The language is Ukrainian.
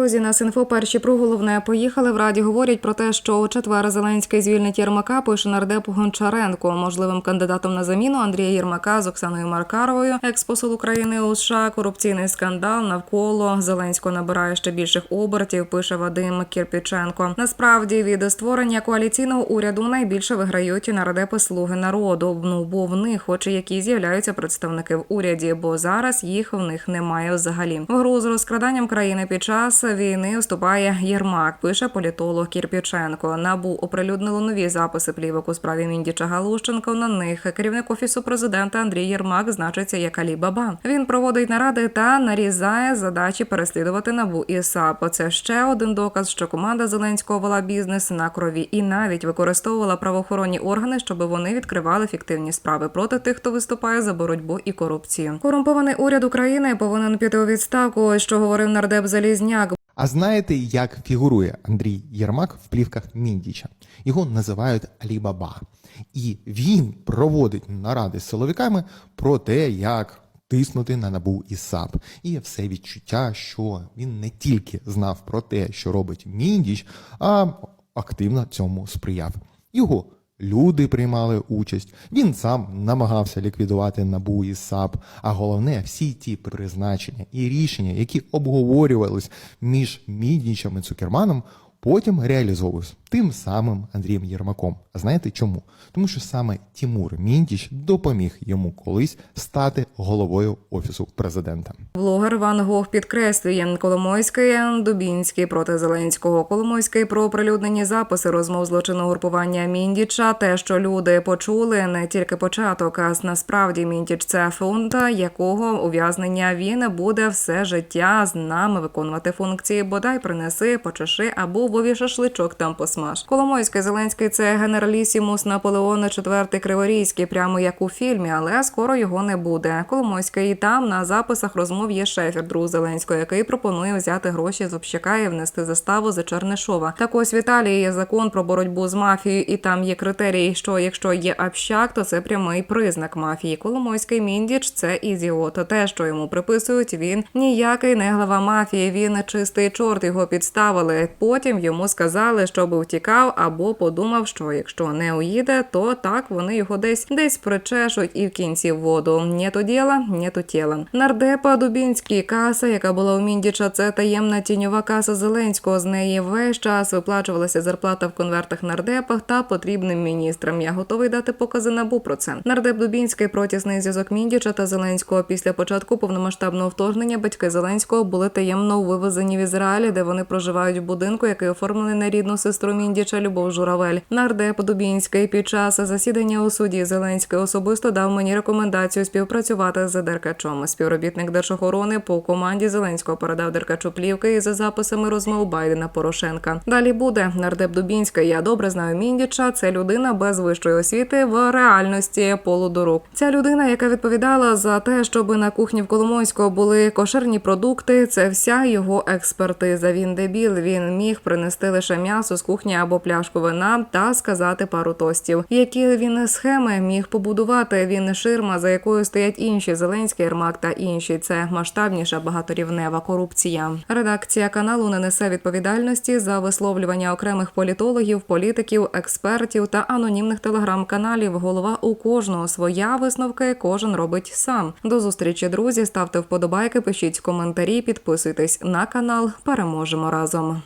Друзі, на Синфо перші про головне поїхали. В раді говорять про те, що у четвер Зеленський звільнить Єрмака. Пише нардеп Гончаренко. Можливим кандидатом на заміну Андрія Єрмака з Оксаною Маркаровою, експосол України у США. Корупційний скандал навколо Зеленського набирає ще більших обертів. Пише Вадим Кірпіченко. Насправді від створення коаліційного уряду найбільше виграють нардепи слуги народу. Ну бо в них, хоч і які з'являються представники в уряді, бо зараз їх в них немає взагалі. В гру з розкраданням країни під час війни вступає Єрмак. Пише політолог Кірпіченко. Набу оприлюднило нові записи плівок у справі Міндіча Галущенко. На них керівник офісу президента Андрій Єрмак значиться як Алі Баба. Він проводить наради та нарізає задачі переслідувати набу і САП. Це ще один доказ, що команда Зеленського вела бізнес на крові і навіть використовувала правоохоронні органи, щоб вони відкривали фіктивні справи проти тих, хто виступає за боротьбу і корупцію. Корумпований уряд України повинен піти у відставку. Що говорив нардеп Залізняк. А знаєте, як фігурує Андрій Єрмак в плівках Міндіча? Його називають Алібаба. І він проводить наради з силовиками про те, як тиснути на набу і САП. І все відчуття, що він не тільки знав про те, що робить Міндіч, а активно цьому сприяв. Його Люди приймали участь. Він сам намагався ліквідувати набу і САП. А головне, всі ті призначення і рішення, які обговорювались між Міднічем і Цукерманом, потім реалізовувались тим самим Андрієм Єрмаком. А знаєте чому? Тому що саме Тімур Міндіч допоміг йому колись стати головою офісу президента. Блогер Ван Гог підкреслює Коломойський Дубінський проти Зеленського. Коломойський про оприлюднені записи розмов злочинного групування Міндіча. Те, що люди почули, не тільки початок, а насправді Міндіч це фонд, якого ув'язнення він буде все життя з нами виконувати функції. Бодай принеси, почеши або вові шашличок там посмаж. Коломойський Зеленський це генералісімус Наполеона IV Криворізький, прямо як у фільмі, але скоро його не буде. Коломойський і там на записах розмов є шефір друг Зеленського, який пропонує взяти гроші з общака і внести заставу за Чернишова. Так ось в Італії є закон про боротьбу з мафією, і там є критерії, що якщо є общак, то це прямий признак мафії. Коломойський міндіч це ідіот. Те, що йому приписують, він ніякий не глава мафії. Він чистий чорт його підставили. Потім йому сказали, щоб втікав або подумав, що якщо не уїде, то так вони його десь десь причешуть і в кінці в воду. То діла, ні то тіла. Нардепа Дубінський каса, яка була у Міндіча, це таємна тіньова каса Зеленського. З неї весь час виплачувалася зарплата в конвертах нардепах та потрібним міністрам. Я готовий дати покази набу про це. Нардеп Дубінський протісний зв'язок Міндіча та Зеленського після початку повномасштабного вторгнення батьки Зеленського були таємно вивезені в Ізраїль, де вони проживають в будинку, який оформлений на рідну сестру Міндіча Любов Журавель. Нардеп Дубінський під час засідання у суді Зеленський особисто дав мені рекомендацію співпрацювати з Деркачом. Співробітник держохорони по команді Зеленського передав Деркачу плівки із записами розмов Байдена Порошенка. Далі буде нардеп Дубінський. Я добре знаю Міндіча. Це людина без вищої освіти в реальності полудорог. Ця людина, яка відповідала за те, щоб на кухні в Коломойського були кошерні продукти. Це вся його експертиза. Він дебіл. Він міг принести лише м'ясо з кухні або пляшку вина та сказати пару тостів. Які він схеми міг побудувати? Він ширма, за якою стоять інші Зеленський, Ермак та інші. Це масштабніша багаторівнева корупція. Редакція каналу не несе відповідальності за висловлювання окремих політологів, політиків, експертів та анонімних телеграм-каналів. Голова у кожного своя висновки кожен робить сам. До зустрічі, друзі. Ставте вподобайки, пишіть коментарі, підписуйтесь на канал. Переможемо разом.